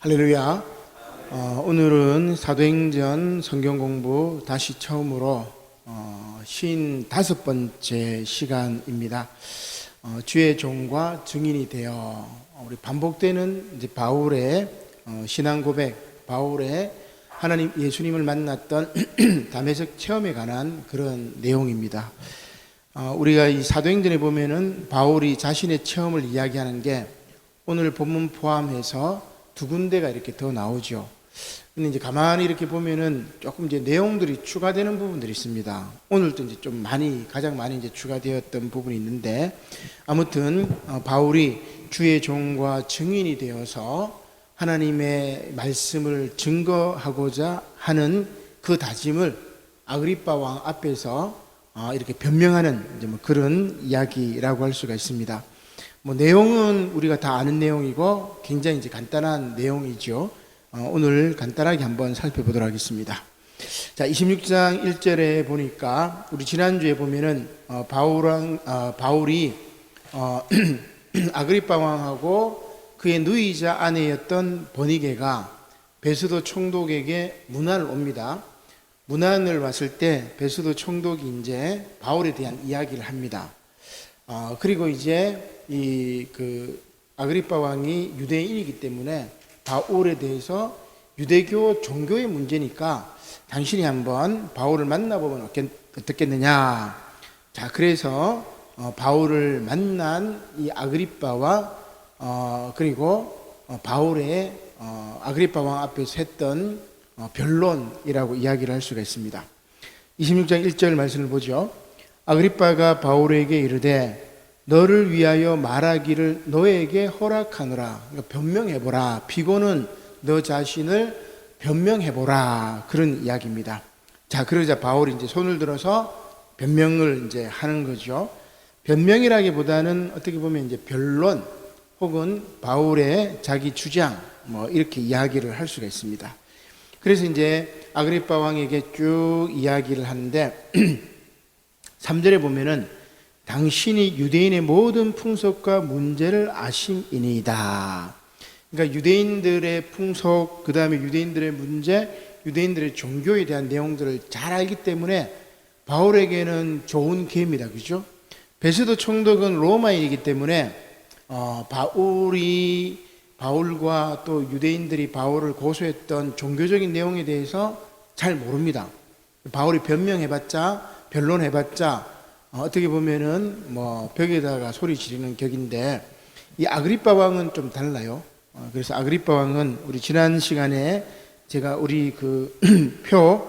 할렐루야. 어, 오늘은 사도행전 성경 공부 다시 처음으로 어, 55번째 시간입니다. 어, 주의 종과 증인이 되어 우리 반복되는 이제 바울의 어, 신앙 고백, 바울의 하나님 예수님을 만났던 담에색 체험에 관한 그런 내용입니다. 어, 우리가 이 사도행전에 보면은 바울이 자신의 체험을 이야기하는 게 오늘 본문 포함해서 두 군데가 이렇게 더 나오죠. 근데 이제 가만히 이렇게 보면은 조금 이제 내용들이 추가되는 부분들이 있습니다. 오늘도 이제 좀 많이 가장 많이 이제 추가되었던 부분이 있는데 아무튼 어, 바울이 주의 종과 증인이 되어서 하나님의 말씀을 증거하고자 하는 그 다짐을 아그리파 왕 앞에서 어, 이렇게 변명하는 뭐 그런 이야기라고 할 수가 있습니다. 뭐 내용은 우리가 다 아는 내용이고 굉장히 이제 간단한 내용이죠. 어, 오늘 간단하게 한번 살펴보도록 하겠습니다. 자, 26장 1절에 보니까 우리 지난주에 보면은 어, 바울왕 어, 바울이 어, 아그리파 왕하고 그의 누이자 아내였던 버니게가 베스도 총독에게 문안을 옵니다. 문안을 왔을 때 베스도 총독이 이제 바울에 대한 이야기를 합니다. 어, 그리고 이제 이 그 아그리파 왕이 유대인이기 때문에 바울에 대해서 유대교 종교의 문제니까 당신이 한번 바울을 만나보면 어떻겠- 어떻겠느냐. 자, 그래서 어, 바울을 만난 이 아그리파와 어, 그리고 어, 바울의 어, 아그리파 왕 앞에서 했던 어, 변론이라고 이야기를 할 수가 있습니다. 26장 1절 말씀을 보죠. 아그리파가 바울에게 이르되 너를 위하여 말하기를 너에게 허락하노라. 그러니까 변명해보라. 피고는 너 자신을 변명해보라. 그런 이야기입니다. 자, 그러자 바울이 이제 손을 들어서 변명을 이제 하는 거죠. 변명이라기보다는 어떻게 보면 이제 변론 혹은 바울의 자기 주장 뭐 이렇게 이야기를 할 수가 있습니다. 그래서 이제 아그리파 왕에게 쭉 이야기를 하는데 3절에 보면은 당신이 유대인의 모든 풍속과 문제를 아심이니이다. 그러니까 유대인들의 풍속, 그 다음에 유대인들의 문제, 유대인들의 종교에 대한 내용들을 잘 알기 때문에 바울에게는 좋은 기회입니다. 그죠? 베스도 총독은 로마인이기 때문에 어, 바울이 바울과 또 유대인들이 바울을 고소했던 종교적인 내용에 대해서 잘 모릅니다. 바울이 변명해봤자 변론해봤자 어, 어떻게 보면은 뭐 벽에다가 소리 지르는 격인데 이 아그리파 왕은 좀 달라요. 어, 그래서 아그리파 왕은 우리 지난 시간에 제가 우리 그 표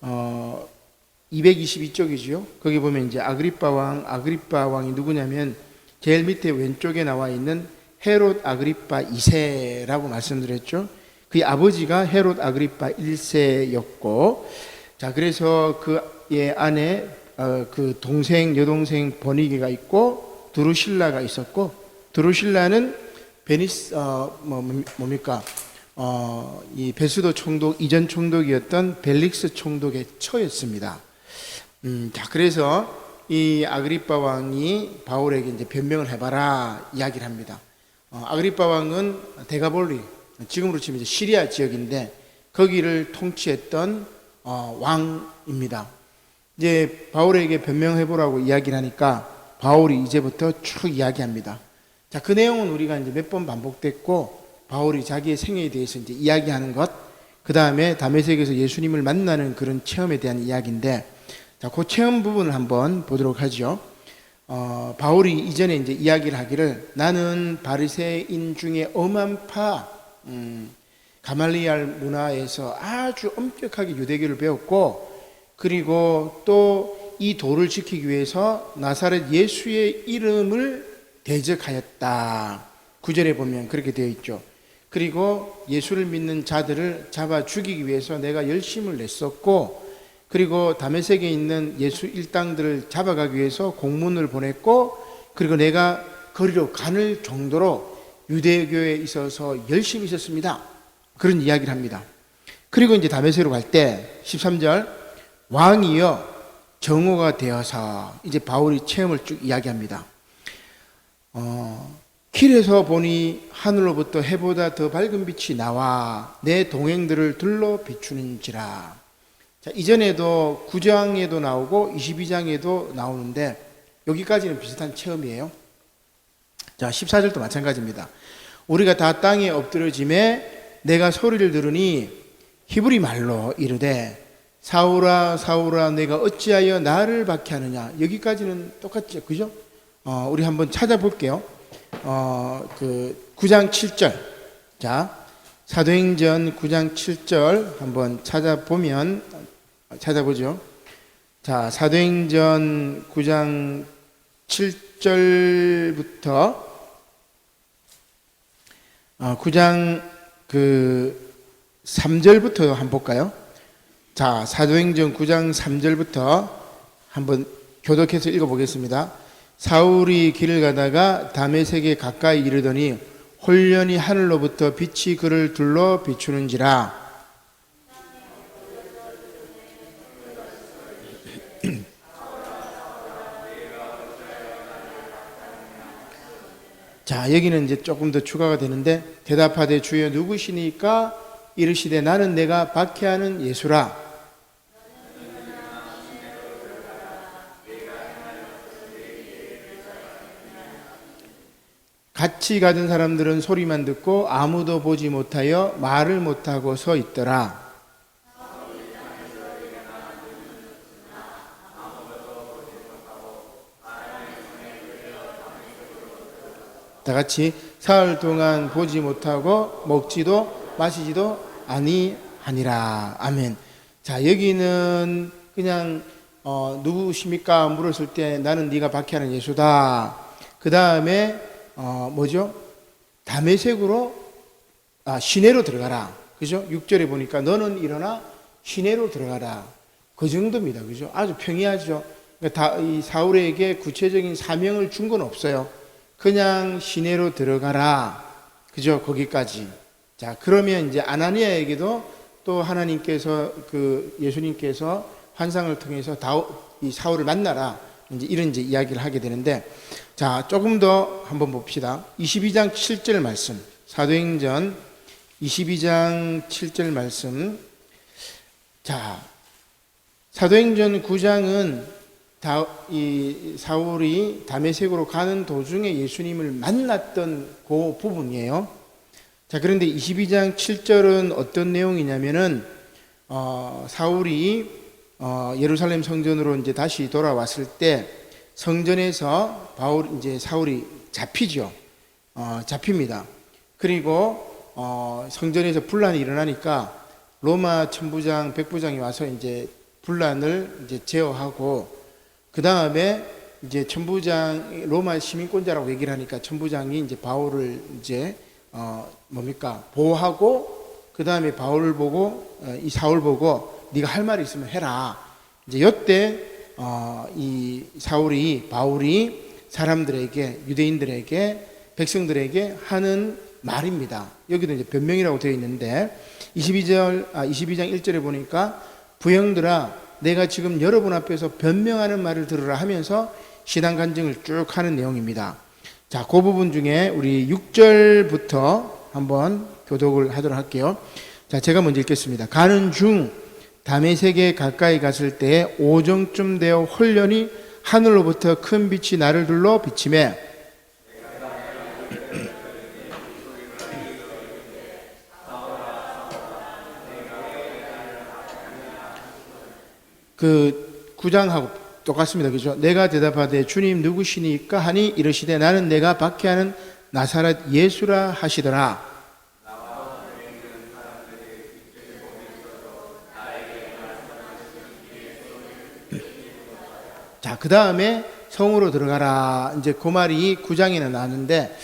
어, 222쪽이지요. 거기 보면 이제 아그리파 왕, 아그리파 왕이 누구냐면 제일 밑에 왼쪽에 나와 있는 헤롯 아그리파 2세라고 말씀드렸죠. 그의 아버지가 헤롯 아그리파 1세였고, 자 그래서 그의 안에 어, 그 동생 여동생 버니게가 있고 드루실라가 있었고 드루실라는 베니스 어, 뭐, 뭡니까 어, 이 베스도 총독 이전 총독이었던 벨릭스 총독의 처였습니다. 음, 자 그래서 이 아그리파 왕이 바울에게 이제 변명을 해봐라 이야기를 합니다. 어, 아그리파 왕은 데가볼리 지금으로 치면 이제 시리아 지역인데 거기를 통치했던 어, 왕입니다. 이제 바울에게 변명해 보라고 이야기를 하니까 바울이 이제부터 쭉 이야기합니다. 자, 그 내용은 우리가 이제 몇 번 반복됐고 바울이 자기의 생애에 대해서 이제 이야기하는 것, 그 다음에 담에색에서 예수님을 만나는 그런 체험에 대한 이야기인데, 자, 그 체험 부분을 한번 보도록 하죠. 어, 바울이 이전에 이제 이야기를 하기를 나는 바리새인 중에 엄한 파 음, 가말리알 문화에서 아주 엄격하게 유대교를 배웠고 그리고 또 이 도를 지키기 위해서 나사렛 예수의 이름을 대적하였다. 구절에 보면 그렇게 되어 있죠. 그리고 예수를 믿는 자들을 잡아 죽이기 위해서 내가 열심을 냈었고 그리고 다메섹에 있는 예수 일당들을 잡아가기 위해서 공문을 보냈고 그리고 내가 거리로 가는 정도로 유대교에 있어서 열심히 있었습니다. 그런 이야기를 합니다. 그리고 이제 다메섹으로 갈 때 13절 왕이여 정오가 되어서 이제 바울이 체험을 쭉 이야기합니다. 어, 길에서 보니 하늘로부터 해보다 더 밝은 빛이 나와 내 동행들을 둘러 비추는지라. 자, 이전에도 9장에도 나오고 22장에도 나오는데 여기까지는 비슷한 체험이에요. 자, 14절도 마찬가지입니다. 우리가 다 땅에 엎드려짐에 내가 소리를 들으니 히브리 말로 이르되 사울아 사울아 내가 어찌하여 나를 박해하느냐? 여기까지는 똑같죠. 그죠? 어, 우리 한번 찾아볼게요. 어, 그 9장 7절. 자 사도행전 9장 7절 한번 찾아보면 찾아보죠. 자 사도행전 9장 7절부터 어, 9장 그 3절부터 한번 볼까요? 자, 사도행전 9장 3절부터 한번 교독해서 읽어보겠습니다. 사울이 길을 가다가 다메섹에 가까이 이르더니 홀련히 하늘로부터 빛이 그를 둘러 비추는지라. 자, 여기는 이제 조금 더 추가가 되는데 대답하되 주여 누구시니까 이르시되 나는 내가 박해하는 예수라. 같이 가던 사람들은 소리만 듣고 아무도 보지 못하여 말을 못하고 서 있더라. 다 같이 사흘 동안 보지 못하고 먹지도 마시지도 아니하니라. 아멘. 자, 여기는 그냥 어, 누구십니까? 물었을 때 나는 네가 박해하는 예수다. 그 다음에 어, 뭐죠? 담에색으로 아, 시내로 들어가라. 그죠? 6절에 보니까 너는 일어나 시내로 들어가라. 그 정도입니다. 그죠? 아주 평이하죠. 그러니까 다, 이 사울에게 구체적인 사명을 준 건 없어요. 그냥 시내로 들어가라. 그죠? 거기까지. 자, 그러면 이제 아나니아에게도 또 하나님께서 그 예수님께서 환상을 통해서 다, 이 사울을 만나라. 이제 이런 이제 이야기를 하게 되는데 자, 조금 더 한번 봅시다. 22장 7절 말씀. 사도행전 22장 7절 말씀. 자, 사도행전 9장은 다, 이 사울이 다메섹으로 가는 도중에 예수님을 만났던 그 부분이에요. 자, 그런데 22장 7절은 어떤 내용이냐면은, 어, 사울이, 어, 예루살렘 성전으로 이제 다시 돌아왔을 때 성전에서 바울, 이제 사울이 잡히죠. 어, 잡힙니다. 그리고, 어, 성전에서 분란이 일어나니까 로마 천부장, 백부장이 와서 이제 분란을 이제 제어하고 그 다음에 이제 천부장 로마 시민권자라고 얘기를 하니까 천부장이 이제 바울을 이제 어 뭡니까 보호하고 그 다음에 바울을 보고 어, 이 사울 보고 네가 할 말이 있으면 해라. 이제 이때 어 이 사울이 바울이 사람들에게 유대인들에게 백성들에게 하는 말입니다. 여기도 이제 변명이라고 되어 있는데 22절 아 22장 1절에 보니까 부형들아 내가 지금 여러분 앞에서 변명하는 말을 들으라 하면서 신앙 간증을 쭉 하는 내용입니다. 자, 그 부분 중에 우리 6절부터 한번 교독을 하도록 할게요. 자, 제가 먼저 읽겠습니다. 가는 중 담에색에 가까이 갔을 때 오정쯤 되어 홀련히 하늘로부터 큰 빛이 나를 둘러 비침에 그 구장하고 똑같습니다. 그죠? 내가 대답하되 주님 누구시니까 하니 이르시되 나는 내가 박해하는 나사렛 예수라 하시더라. 자, 그 다음에 성으로 들어가라. 이제 그 말이 9장에는 나왔는데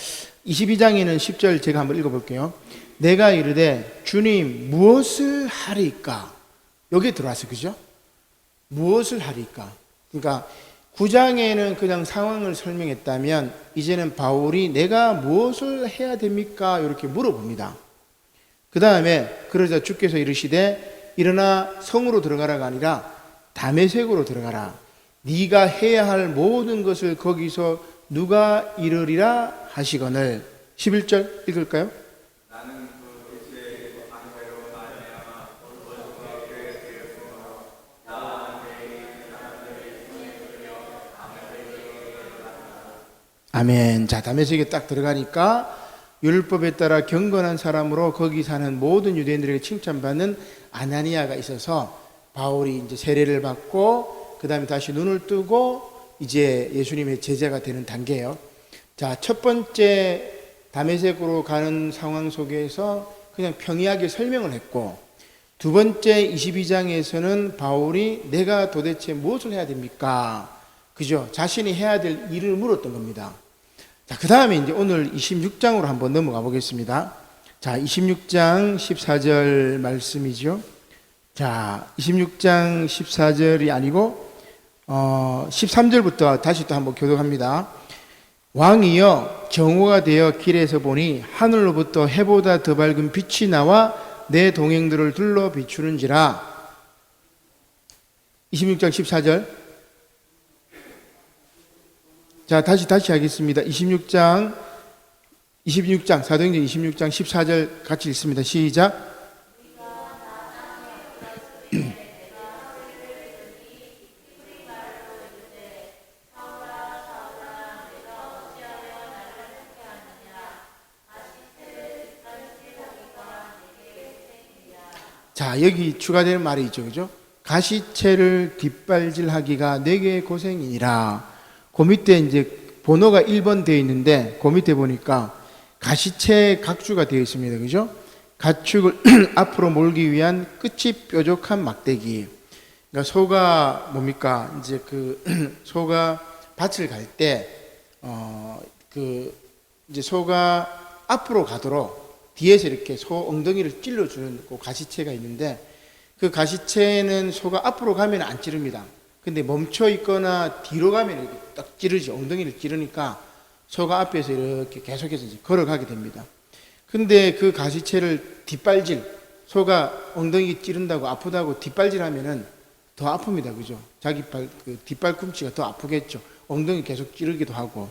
22장에는 10절 제가 한번 읽어볼게요. 내가 이르되 주님 무엇을 하리까? 여기에 들어왔어요. 그죠? 무엇을 하리까? 그러니까 9장에는 그냥 상황을 설명했다면 이제는 바울이 내가 무엇을 해야 됩니까? 이렇게 물어봅니다. 그 다음에 그러자 주께서 이르시되 일어나 성으로 들어가라가 아니라 담에색으로 들어가라. 네가 해야 할 모든 것을 거기서 누가 이르리라 하시거늘 11절 읽을까요? 아멘. 자, 담에색에 딱 들어가니까 율법에 따라 경건한 사람으로 거기 사는 모든 유대인들에게 칭찬받는 아나니아가 있어서 바울이 이제 세례를 받고 그 다음에 다시 눈을 뜨고 이제 예수님의 제자가 되는 단계예요. 자, 첫 번째 담에색으로 가는 상황 속에서 그냥 평이하게 설명을 했고 두 번째 22장에서는 바울이 내가 도대체 무엇을 해야 됩니까? 그죠? 자신이 해야 될 일을 물었던 겁니다. 자, 그 다음에 이제 오늘 26장으로 한번 넘어가 보겠습니다. 자, 26장 14절 말씀이죠. 자, 26장 14절이 아니고, 어, 13절부터 다시 또 한번 교독합니다. 왕이여, 경호가 되어 길에서 보니 하늘로부터 해보다 더 밝은 빛이 나와 내 동행들을 둘러 비추는지라. 26장 14절. 자, 다시 다시 하겠습니다. 26장 26장 사도행전 26장 14절 같이 읽습니다. 시작. 자, 여기 추가되는 말이 있죠. 그죠? 가시채를 뒷발질하기가 내게 고생이니라. 그 밑에 이제 번호가 1번 되어 있는데 그 밑에 보니까 가시채 각주가 되어 있습니다. 그죠? 가축을 앞으로 몰기 위한 끝이 뾰족한 막대기. 그러니까 소가 뭡니까? 이제 그 소가 밭을 갈 때, 어, 그 이제 소가 앞으로 가도록 뒤에서 이렇게 소 엉덩이를 찔러주는 그 가시채가 있는데 그 가시채는 소가 앞으로 가면 안 찌릅니다. 근데 멈춰 있거나 뒤로 가면 딱 찌르지 엉덩이를 찌르니까 소가 앞에서 이렇게 계속해서 걸어가게 됩니다. 근데 그 가시채를 뒷발질 소가 엉덩이 찌른다고 아프다고 뒷발질 하면은 더 아픕니다, 그죠? 자기 발, 그 뒷발꿈치가 더 아프겠죠. 엉덩이 계속 찌르기도 하고.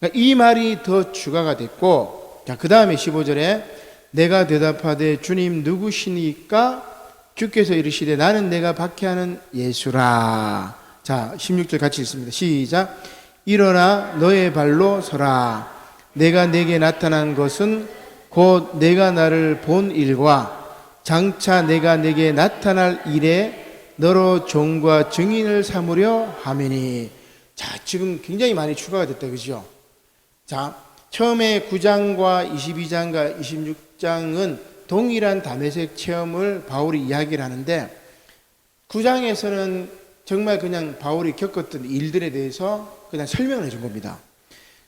그러니까 이 말이 더 추가가 됐고, 자, 그 다음에 15절에 내가 대답하되 주님 누구시니까 주께서 이르시되 나는 내가 박해하는 예수라. 자, 16절 같이 읽습니다. 시작. 일어나 너의 발로 서라. 내가 내게 나타난 것은 곧 내가 나를 본 일과 장차 내가 내게 나타날 일에 너로 종과 증인을 삼으려 하매니. 자, 지금 굉장히 많이 추가가 됐다. 그죠? 자, 처음에 9장과 22장과 26장은 동일한 담에색 체험을 바울이 이야기를 하는데 9장에서는 정말 그냥 바울이 겪었던 일들에 대해서 그냥 설명을 해준 겁니다.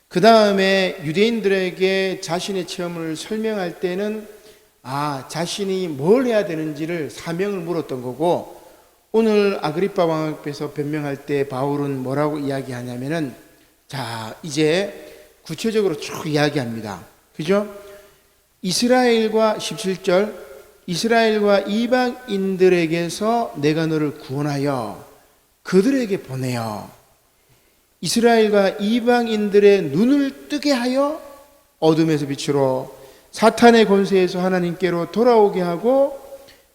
그 다음에 유대인들에게 자신의 체험을 설명할 때는 아, 자신이 뭘 해야 되는지를 사명을 물었던 거고 오늘 아그리파 왕 앞에서 변명할 때 바울은 뭐라고 이야기하냐면은 자, 이제 구체적으로 쭉 이야기합니다. 그죠? 이스라엘과 17절 이스라엘과 이방인들에게서 내가 너를 구원하여 그들에게 보내어 이스라엘과 이방인들의 눈을 뜨게 하여 어둠에서 빛으로 사탄의 권세에서 하나님께로 돌아오게 하고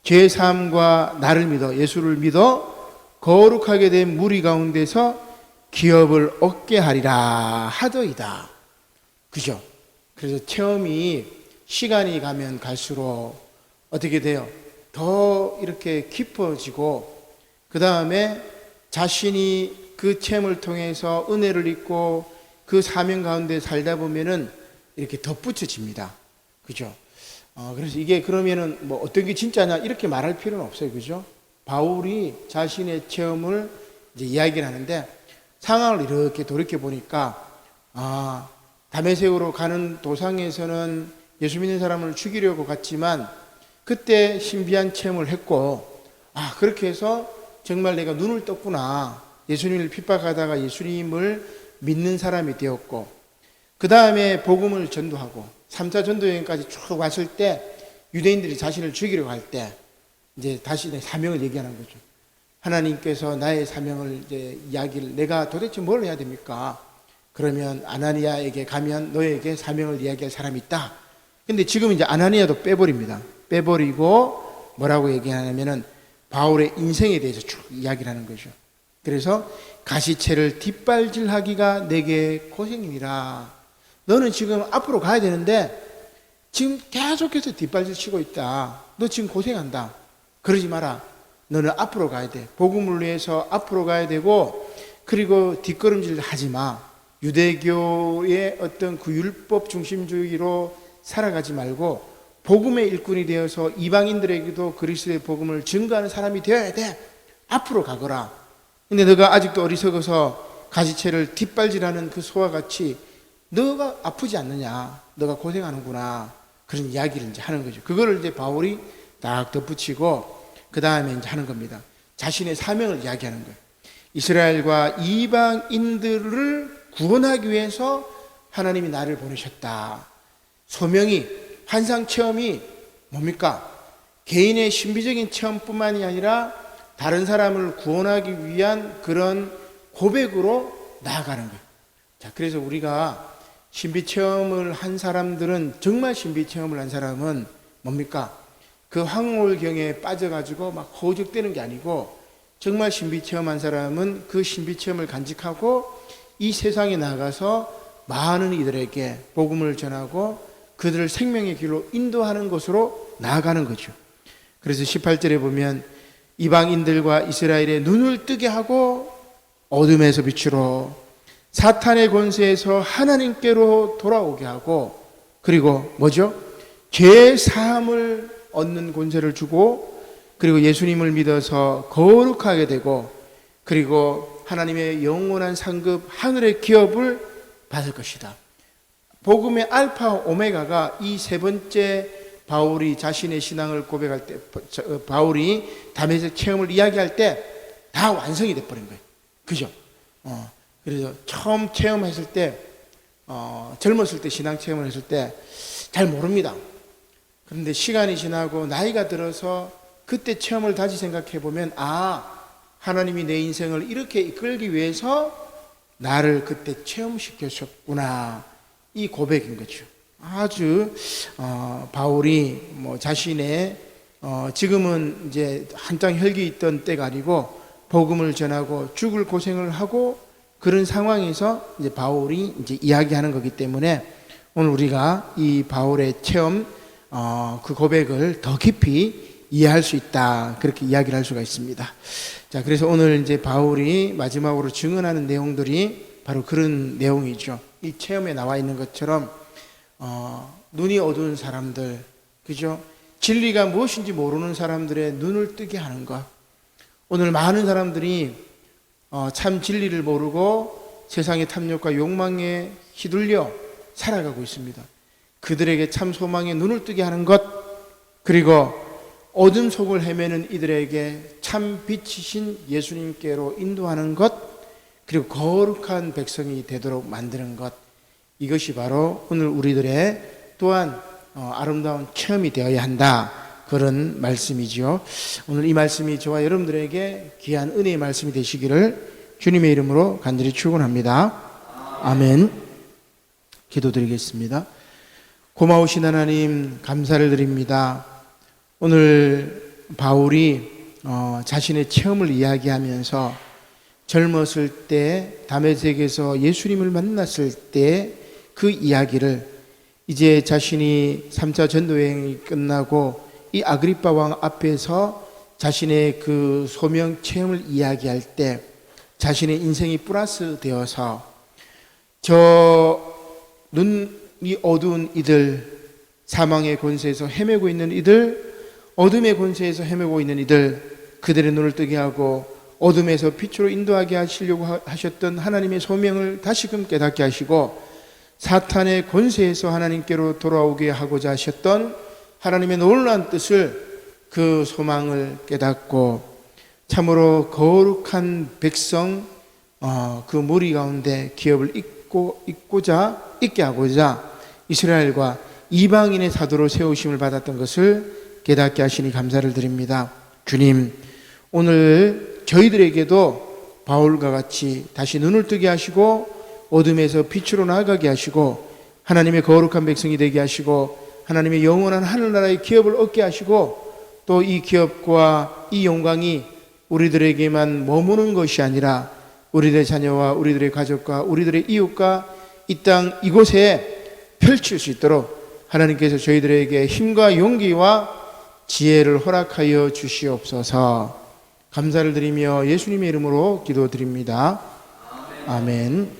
죄 사함과 나를 믿어 예수를 믿어 거룩하게 된 무리 가운데서 기업을 얻게 하리라 하더이다. 그죠? 그래서 체험이 시간이 가면 갈수록 어떻게 돼요? 더 이렇게 깊어지고 그 다음에 자신이 그 체험을 통해서 은혜를 입고 그 사명 가운데 살다 보면은 이렇게 덧붙여집니다. 그죠? 어, 그래서 이게 그러면은 뭐 어떤 게 진짜냐 이렇게 말할 필요는 없어요. 그죠? 바울이 자신의 체험을 이제 이야기를 하는데 상황을 이렇게 돌이켜 보니까 아, 담에색으로 가는 도상에서는 예수 믿는 사람을 죽이려고 갔지만 그때 신비한 체험을 했고 아, 그렇게 해서 정말 내가 눈을 떴구나. 예수님을 핍박하다가 예수님을 믿는 사람이 되었고 그 다음에 복음을 전도하고 3차 전도 여행까지 쭉 왔을 때 유대인들이 자신을 죽이려고 할 때 이제 다시 내 사명을 얘기하는 거죠. 하나님께서 나의 사명을 이제 이야기를 내가 도대체 뭘 해야 됩니까? 그러면 아나니아에게 가면 너에게 사명을 이야기할 사람이 있다. 근데 지금 이제 아나니아도 빼버립니다. 빼버리고 뭐라고 얘기하냐면은 바울의 인생에 대해서 쭉 이야기를 하는 거죠. 그래서 가시채를 뒷발질하기가 내게 고생이니라. 너는 지금 앞으로 가야 되는데 지금 계속해서 뒷발질 치고 있다. 너 지금 고생한다. 그러지 마라. 너는 앞으로 가야 돼. 복음을 위해서 앞으로 가야 되고 그리고 뒷걸음질 하지 마. 유대교의 어떤 그 율법 중심주의로 살아가지 말고 복음의 일꾼이 되어서 이방인들에게도 그리스도의 복음을 증거하는 사람이 되어야 돼. 앞으로 가거라. 근데 너가 아직도 어리석어서 가지채를 뒷발질하는 그 소와 같이 너가 아프지 않느냐. 너가 고생하는구나. 그런 이야기를 이제 하는 거죠. 그거를 이제 바울이 딱 덧붙이고 그 다음에 이제 하는 겁니다. 자신의 사명을 이야기하는 거예요. 이스라엘과 이방인들을 구원하기 위해서 하나님이 나를 보내셨다. 소명이 환상 체험이 뭡니까? 개인의 신비적인 체험뿐만이 아니라 다른 사람을 구원하기 위한 그런 고백으로 나아가는 거예요. 자, 그래서 우리가 신비 체험을 한 사람들은 정말 신비 체험을 한 사람은 뭡니까? 그 황홀경에 빠져가지고 막 허우적대는 게 아니고 정말 신비 체험한 사람은 그 신비 체험을 간직하고 이 세상에 나가서 많은 이들에게 복음을 전하고 그들을 생명의 길로 인도하는 것으로 나아가는 거죠. 그래서 18절에 보면 이방인들과 이스라엘의 눈을 뜨게 하고 어둠에서 빛으로 사탄의 권세에서 하나님께로 돌아오게 하고 그리고 뭐죠? 죄 사함을 얻는 권세를 주고 그리고 예수님을 믿어서 거룩하게 되고 그리고 하나님의 영원한 상급 하늘의 기업을 받을 것이다. 복음의 알파 오메가가 이 세 번째 바울이 자신의 신앙을 고백할 때 바울이 담에색 체험을 이야기할 때 다 완성이 돼 버린 거예요. 그죠? 어. 그래서 처음 체험했을 때 어, 젊었을 때 신앙 체험을 했을 때 잘 모릅니다. 그런데 시간이 지나고 나이가 들어서 그때 체험을 다시 생각해 보면 아 하나님이 내 인생을 이렇게 이끌기 위해서 나를 그때 체험시켰었구나 이 고백인 거죠. 아주 어, 바울이 뭐 자신의 어, 지금은 이제 한창 혈기 있던 때가 아니고 복음을 전하고 죽을 고생을 하고 그런 상황에서 이제 바울이 이제 이야기하는 거기 때문에 오늘 우리가 이 바울의 체험 어, 그 고백을 더 깊이 이해할 수 있다 그렇게 이야기를 할 수가 있습니다. 자 그래서 오늘 이제 바울이 마지막으로 증언하는 내용들이 바로 그런 내용이죠. 이 체험에 나와 있는 것처럼 어, 눈이 어두운 사람들 그죠? 진리가 무엇인지 모르는 사람들의 눈을 뜨게 하는 것. 오늘 많은 사람들이 어, 참 진리를 모르고 세상의 탐욕과 욕망에 휘둘려 살아가고 있습니다. 그들에게 참 소망의 눈을 뜨게 하는 것, 그리고 어둠 속을 헤매는 이들에게 참 빛이신 예수님께로 인도하는 것, 그리고 거룩한 백성이 되도록 만드는 것, 이것이 바로 오늘 우리들의 또한 어, 아름다운 체험이 되어야 한다. 그런 말씀이지요. 오늘 이 말씀이 저와 여러분들에게 귀한 은혜의 말씀이 되시기를 주님의 이름으로 간절히 축원합니다. 아멘. 기도드리겠습니다. 고마우신 하나님 감사를 드립니다. 오늘 바울이 어, 자신의 체험을 이야기하면서 젊었을 때 담에색에서 예수님을 만났을 때 그 이야기를 이제 자신이 3차 전도여행이 끝나고 이 아그리파 왕 앞에서 자신의 그 소명 체험을 이야기할 때 자신의 인생이 플러스 되어서 저 눈이 어두운 이들 사망의 권세에서 헤매고 있는 이들 어둠의 권세에서 헤매고 있는 이들 그들의 눈을 뜨게 하고 어둠에서 빛으로 인도하게 하시려고 하셨던 하나님의 소명을 다시금 깨닫게 하시고 사탄의 권세에서 하나님께로 돌아오게 하고자 하셨던 하나님의 놀라운 뜻을 그 소망을 깨닫고 참으로 거룩한 백성 어, 그 무리 가운데 기업을 잇고 잇고자 있게 하고자 이스라엘과 이방인의 사도로 세우심을 받았던 것을 깨닫게 하시니 감사를 드립니다. 주님, 오늘 저희들에게도 바울과 같이 다시 눈을 뜨게 하시고 어둠에서 빛으로 나아가게 하시고 하나님의 거룩한 백성이 되게 하시고 하나님의 영원한 하늘나라의 기업을 얻게 하시고 또 이 기업과 이 영광이 우리들에게만 머무는 것이 아니라 우리들의 자녀와 우리들의 가족과 우리들의 이웃과 이 땅 이곳에 펼칠 수 있도록 하나님께서 저희들에게 힘과 용기와 지혜를 허락하여 주시옵소서 감사를 드리며 예수님의 이름으로 기도드립니다. 아멘.